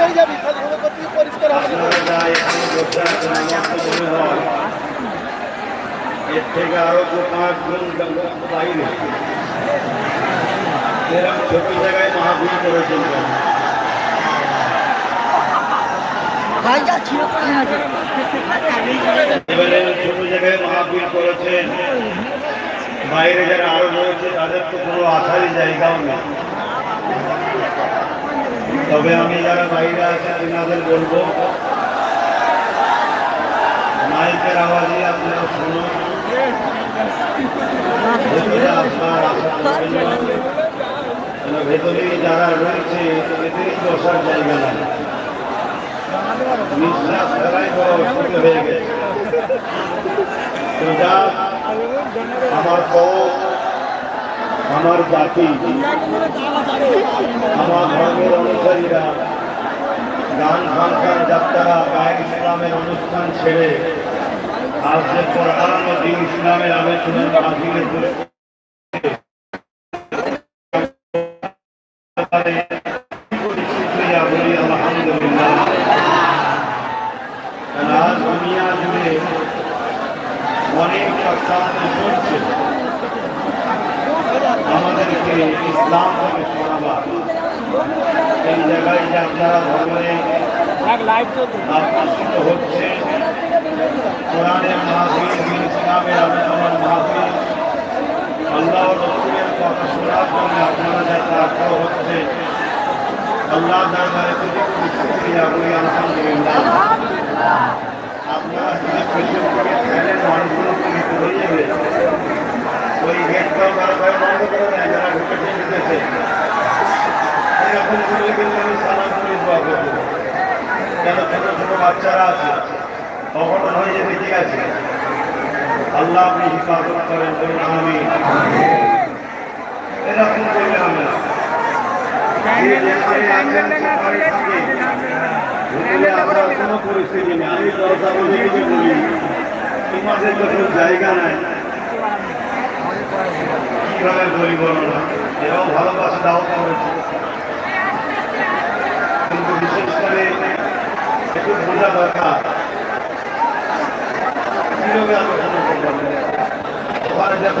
হয়ে থেকে আরও বাইরে। এরকম ছোট জায়গায় মহাগুরু করেছেন। এবারে ছোট জায়গায় মহাবীর করেছেন। বাইরে যারা আরও রয়েছে তাদের তো কোনো আসারই জায়গাও নেই। তবে আমি যারা বাইরে আছেন তিনাদের বলব, মাইকের আওয়াজে আপনারা শুনুন। ভেতরে না। যারা রয়েছে বসার জায়গা তো আমার কম আমার জাতি, আমার ধর্মের অনুসারীরা গান ফাংশন যাত্রা, গায়ক ইসলামের অনুষ্ঠান ছেড়ে আজ যে কোরআন দিন ইসলামের আলোচনার জুড়ে অনেক আমাদেরকে ইসলাম থেকে শোনাবার এই জায়গায় যে আপনারা ধর্মে আকর্ষিত হচ্ছে কোরআনের মাহফিল দিন ইসলামের আলোচনার মাহফিল আল্লাহ রসুলের কথা শোনার জন্য আপনারা যাতে আগ্রহ হচ্ছে আল্লাহ দরবারে যদি শুক্রিয়া থেকে থেকে যাবে কেন ছোট ছোট বাচ্চারা আছে অঘটন হয়ে যাবে ঠিক আছে আল্লাহ আপনি হিফাজত করেন বলুন আমি এরকম করলে হবে না কোনো পরিস্থিতি নেই আমি দরজা বলি তোমাদের যখন জায়গা নাই কীভাবে বলো এরাও ভালোবাসা দাও কিন্তু বিশেষ করে একটু বোঝা দরকার আর একটা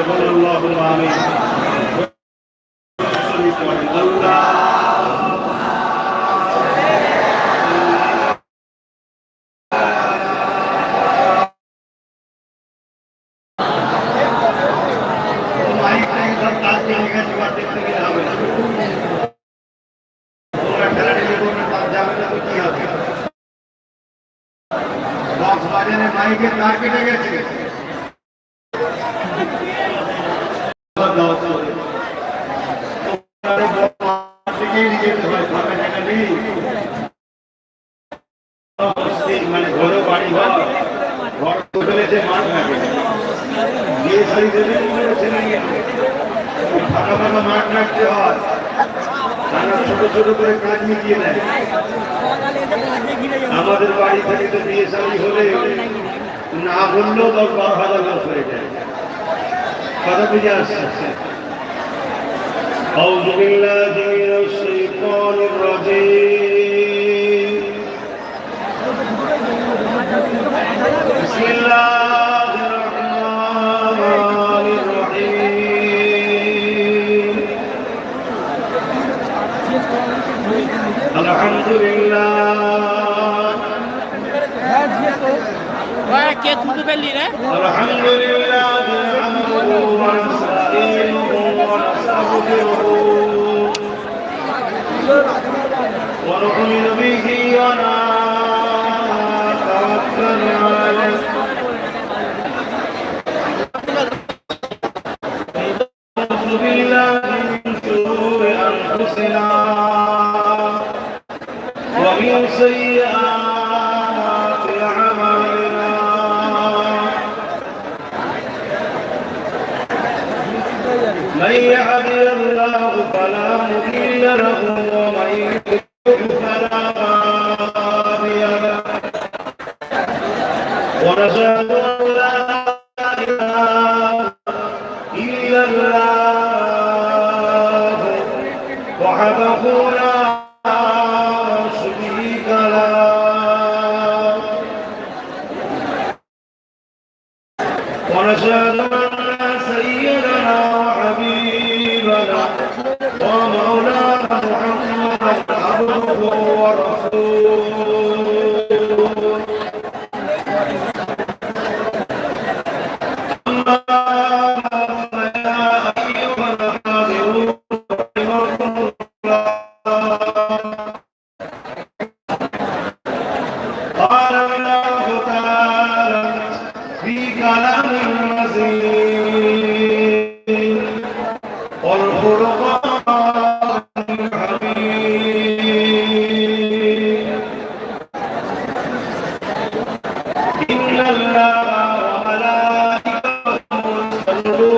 হবে বক্স বাজারে মাইকের তার কেটে গেছে? ফাঁকা ফাঁকা মাঠ রাখতে হয় তারা ছোট ছোট করে কাজ মিটিয়ে নেয় আমাদের বাড়ি থেকে তো বিয়ে শাড়ি হলে না বললেও দশ বারো হাজার লোক হয়ে যায় কথা বুঝে আসছে أعوذ بالله من الشيطان الرجيم بسم الله كتب لنا الحمد لله نحمده ونستعينه ونستغفره ونؤمن به ونتوكل عليه نعوذ من يهدي الله فلا مضل له ومن يضلل فلا هادي له. ونشهد أن لا إله إلا الله. وحده لا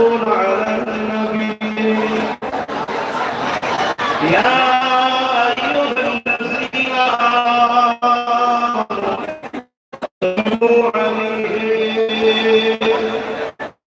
يعملون